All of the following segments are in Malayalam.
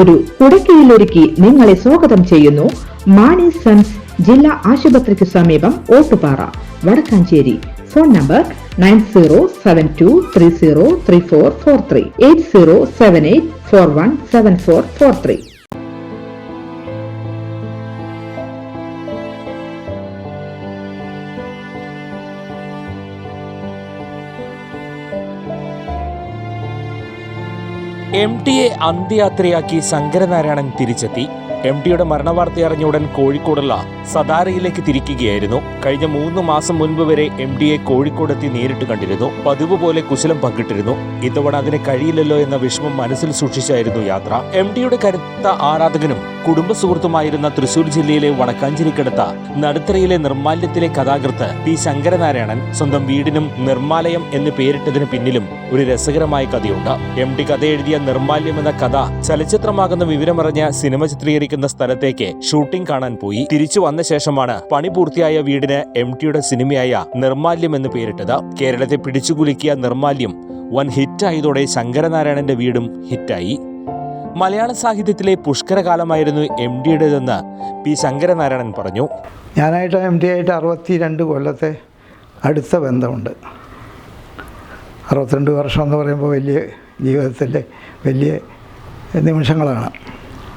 ഒരു കുടക്കീഴിലൊരുക്കി നിങ്ങളെ സ്വാഗതം ചെയ്യുന്നു. മാണി സൺസ് ജില്ലാ ആശുപത്രിക്ക് സമീപം Ottupara Vadakkanchery. Phone number nine zero seven two three zero three four four three eight zero seven eight four one seven four four three. M ടിയെ അന്ത്യയാത്രയാക്കി ശങ്കരനാരായണൻ തിരിച്ചെത്തി. എം ടിയുടെ മരണവാർത്ത അറിഞ്ഞ ഉടൻ കോഴിക്കോടുള്ള സദാരയിലേക്ക് തിരിക്കുകയായിരുന്നു. കഴിഞ്ഞ മൂന്ന് മാസം മുൻപ് വരെ എം ഡിയെ കോഴിക്കോടെത്തി നേരിട്ട് കണ്ടിരുന്നു. പതിവ് പോലെ കുശലം പങ്കിട്ടിരുന്നു. ഇത്തവണ അതിന് കഴിയില്ലല്ലോ എന്ന വിഷമം മനസ്സിൽ സൂക്ഷിച്ചായിരുന്നു യാത്ര. എം ഡിയുടെ കരുത്ത ആരാധകനും കുടുംബ സുഹൃത്തുമായിരുന്ന തൃശൂർ ജില്ലയിലെ വടക്കാഞ്ചേരിക്കടുത്ത നടുത്തറയിലെ നിർമാല്യത്തിലെ കഥാകൃത്ത് പി ശങ്കരനാരായണൻ സ്വന്തം വീടിനും നിർമാലയം എന്ന് പേരിട്ടതിന് പിന്നിലും ഒരു രസകരമായ കഥയുണ്ട്. എം ഡി കഥ എഴുതിയ നിർമാല്യം എന്ന കഥ ചലച്ചിത്രമാകുന്ന വിവരമറിഞ്ഞ സിനിമ ചിത്രീകരിക്കുന്ന സ്ഥലത്തേക്ക് ഷൂട്ടിംഗ് കാണാൻ പോയി. തിരിച്ചു വന്ന ശേഷമാണ് പണി പൂർത്തിയായ വീടിന് എം ടിയുടെ സിനിമയായ നിർമാല്യം എന്ന് പേരിട്ടത്. കേരളത്തെ പിടിച്ചുകുലുക്കിയ നിർമാല്യം വൻ ഹിറ്റായതോടെ ശങ്കരനാരായണന്റെ വീടും ഹിറ്റായി. മലയാള സാഹിത്യത്തിലെ പുഷ്കരകാലമായിരുന്നു എം ഡിയുടേതെന്ന് പി ശങ്കരനാരായണൻ പറഞ്ഞു. ഞാനായിട്ട് എം ഡി ആയിട്ട് അറുപത്തി രണ്ട് കൊല്ലത്തെ അടുത്ത ബന്ധമുണ്ട്. അറുപത്തിരണ്ട് വർഷം എന്ന് പറയുമ്പോൾ വലിയ ജീവിതത്തിന്റെ വലിയ നിമിഷങ്ങളാണ്.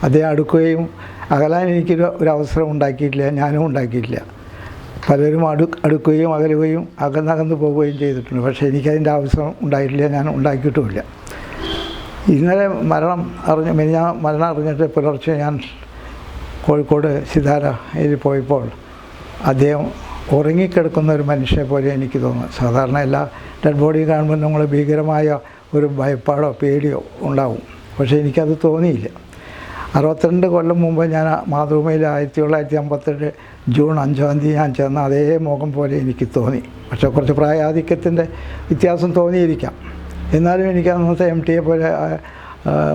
അദ്ദേഹം അടുക്കുകയും അകലാൻ എനിക്കൊരു ഒരു അവസരം ഉണ്ടാക്കിയിട്ടില്ല ഞാനും ഉണ്ടാക്കിയിട്ടില്ല. പലരും അടു അടുക്കുകയും അകലുകയും അകന്നകന്ന് പോവുകയും ചെയ്തിട്ടുണ്ട്. പക്ഷേ എനിക്കതിന്റെ അവസരം ഉണ്ടായിട്ടില്ല ഞാൻ ഉണ്ടാക്കിയിട്ടുമില്ല. ഇന്നലെ മരണം അറിഞ്ഞ് മെനിഞ്ഞ മരണം അറിഞ്ഞിട്ട് പുലർച്ചെ ഞാൻ കോഴിക്കോട് സിതാരയിൽ പോയപ്പോൾ അദ്ദേഹം ഉറങ്ങിക്കിടക്കുന്ന ഒരു മനുഷ്യനെ പോലെ എനിക്ക് തോന്നുന്നു. സാധാരണ എല്ലാ ഡെഡ് ബോഡി കാണുമ്പോൾ നമ്മൾ ഭീകരമായ ഒരു ഭയപ്പാടോ പേടിയോ ഉണ്ടാവും. പക്ഷേ എനിക്കത് തോന്നിയില്ല. അറുപത്തിരണ്ട് കൊല്ലം മുമ്പ് ഞാൻ മാതൃഭൂമിയിൽ ആയിരത്തി തൊള്ളായിരത്തി അമ്പത്തെട്ട് ജൂൺ അഞ്ചാം തീയതി ഞാൻ ചെന്ന അതേ മുഖം പോലെ എനിക്ക് തോന്നി. പക്ഷേ കുറച്ച് പ്രായാധിക്യത്തിന്റെ വ്യത്യാസം തോന്നിയിരിക്കാം. എന്നാലും എനിക്ക് അന്നത്തെ എം ടിയെ പോലെ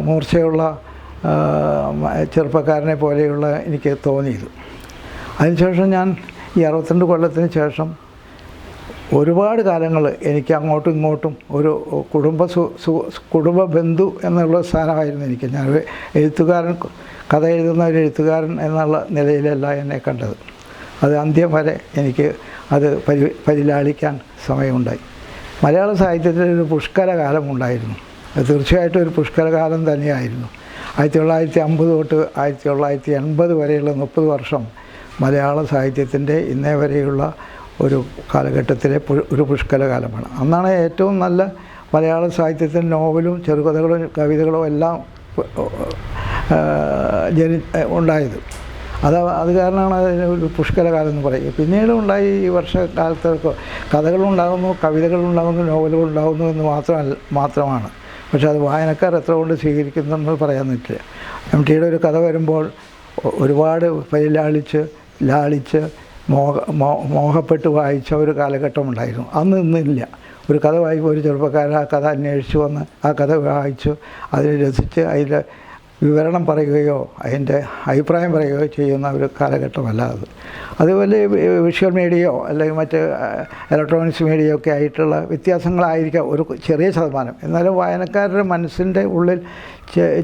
മൂർച്ചയുള്ള ചെറുപ്പക്കാരനെ പോലെയുള്ള എനിക്ക് തോന്നിയത്. അതിനുശേഷം ഞാൻ ഈ അറുപത്തിരണ്ട് കൊല്ലത്തിന് ശേഷം ഒരുപാട് കാലങ്ങൾ എനിക്ക് അങ്ങോട്ടും ഇങ്ങോട്ടും ഒരു കുടുംബ സു കുടുംബ ബന്ധു എന്നുള്ള സ്ഥാനമായിരുന്നു എനിക്ക്. ഞാൻ എഴുത്തുകാരൻ കഥ എഴുതുന്ന ഒരു എഴുത്തുകാരൻ എന്നുള്ള നിലയിലല്ല എന്നെ കണ്ടത്. അത് അന്ത്യം വരെ എനിക്ക് അത് പരി പരിലാളിക്കാൻ സമയമുണ്ടായി. മലയാള സാഹിത്യത്തിൽ ഒരു പുഷ്കര കാലം ഉണ്ടായിരുന്നു അത് തീർച്ചയായിട്ടും ഒരു പുഷ്കര കാലം തന്നെയായിരുന്നു. ആയിരത്തി തൊള്ളായിരത്തി അമ്പത് തൊട്ട് ആയിരത്തി തൊള്ളായിരത്തി എൺപത് വരെയുള്ള മുപ്പത് വർഷം മലയാള സാഹിത്യത്തിന്റെ ഇന്നേ വരെയുള്ള ഒരു കാലഘട്ടത്തിലെ ഒരു പുഷ്കല കാലമാണ് അന്നാണ് ഏറ്റവും നല്ല മലയാള സാഹിത്യത്തിൽ നോവലും ചെറുകഥകളും കവിതകളും എല്ലാം ജനി ഉണ്ടായത്. അത് അത് കാരണമാണ് അതിന് ഒരു പുഷ്കലകാലം എന്ന് പറയുക. പിന്നീട് ഉണ്ടായി ഈ വർഷകാലത്തൊക്കെ കഥകളുണ്ടാകുന്നു കവിതകളുണ്ടാകുന്നു നോവലുകളുണ്ടാകുന്നു എന്ന് മാത്രമല്ല മാത്രമാണ്. പക്ഷേ അത് വായനക്കാർ എത്ര കൊണ്ട് സ്വീകരിക്കുന്നു എന്ന് പറയാൻ പറ്റില്ല. എം ടിയുടെ ഒരു കഥ വരുമ്പോൾ ഒരുപാട് പരിലാളിച്ച് ലാളിച്ച് മോഹ മോഹപ്പെട്ട് വായിച്ച ഒരു കാലഘട്ടം ഉണ്ടായിരുന്നു അന്ന് ഇന്നില്ല ഒരു കഥ വായിക്കുമ്പോൾ ഒരു ചെറുപ്പക്കാരൻ ആ കഥ അന്വേഷിച്ച് വന്ന് ആ കഥ വായിച്ചു. അതിൽ രസിച്ച് അതിൽ വിവരണം പറയുകയോ അതിന്റെ അഭിപ്രായം പറയുകയോ ചെയ്യുന്ന ഒരു കാലഘട്ടമല്ല അത്. അതുപോലെ വിഷ്വൽ മീഡിയയോ അല്ലെങ്കിൽ മറ്റ് ഇലക്ട്രോണിക്സ് മീഡിയയോ ഒക്കെ ആയിട്ടുള്ള വ്യത്യാസങ്ങളായിരിക്കാം ഒരു ചെറിയ ശതമാനം. എന്നാലും വായനക്കാരുടെ മനസ്സിന്റെ ഉള്ളിൽ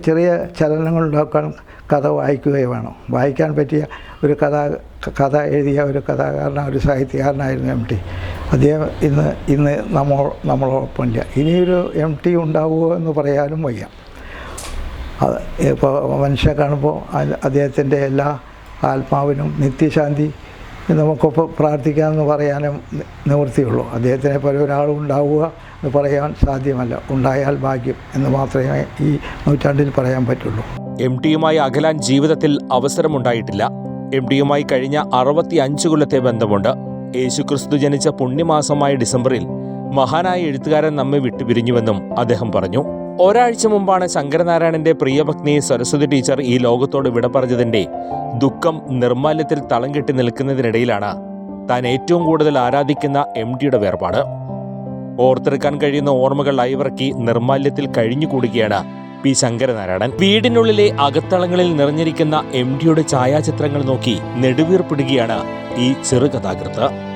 ചെറിയ ചലനങ്ങൾ ഉണ്ടാക്കാൻ കഥ വായിക്കുകയോ വേണം. വായിക്കാൻ പറ്റിയ ഒരു കഥ കഥ എഴുതിയ ഒരു കഥാകാരന ഒരു സാഹിത്യകാരനായിരുന്നു എം ടി. അദ്ദേഹം ഇന്ന് ഇന്ന് നമ്മൾ നമ്മളോടൊപ്പമില്ല ഇനിയൊരു എം ടി ഉണ്ടാവുമോ എന്ന് പറയാനും വയ്യ. അത് ഇപ്പോൾ മനുഷ്യ കാണുമ്പോൾ അദ്ദേഹത്തിന്റെ എല്ലാ ആത്മാവിനും നിത്യശാന്തി നമുക്കൊപ്പം പ്രാർത്ഥിക്കാമെന്ന് പറയാനും നിവൃത്തിയുള്ളൂ. അദ്ദേഹത്തിനെ പോലെ ഒരാൾ ഉണ്ടാവുക എന്ന് പറയാൻ സാധ്യമല്ല. ഉണ്ടായാൽ ഭാഗ്യം എന്ന് മാത്രമേ ഈ നൂറ്റാണ്ടിൽ പറയാൻ പറ്റുള്ളൂ. എം ടിയുമായി അകലാൻ ജീവിതത്തിൽ അവസരമുണ്ടായിട്ടില്ല. എം ടിയുമായി കഴിഞ്ഞ അറുപത്തി അഞ്ച് കൊല്ലത്തെ ബന്ധമുണ്ട്. യേശുക്രിസ്തു ജനിച്ച പുണ്യമാസമായ ഡിസംബറിൽ മഹാനായ എഴുത്തുകാരൻ നമ്മെ വിട്ടുപിരിഞ്ഞുവെന്നും അദ്ദേഹം പറഞ്ഞു. ഒരാഴ്ച മുമ്പാണ് ശങ്കരനാരായണന്റെ പ്രിയപത്നി സരസ്വതി ടീച്ചർ ഈ ലോകത്തോട് വിട പറഞ്ഞതിന്റെ ദുഃഖം നിർമാല്യത്തിൽ തളം കെട്ടി നിൽക്കുന്നതിനിടയിലാണ്. താൻ ഏറ്റവും കൂടുതൽ ആരാധിക്കുന്ന എം ഡിയുടെ വേർപാട്. ഓർത്തെടുക്കാൻ കഴിയുന്ന ഓർമ്മകൾ അയവിറക്കി നിർമാല്യത്തിൽ കഴിഞ്ഞുകൂടുകയാണ് പി ശങ്കരനാരായണൻ. വീടിനുള്ളിലെ അകത്തളങ്ങളിൽ നിറഞ്ഞിരിക്കുന്ന എം ഡിയുടെ ഛായാചിത്രങ്ങൾ നോക്കി നെടുവീർപ്പിടുകയാണ് ഈ ചെറുകഥാകൃത്ത്.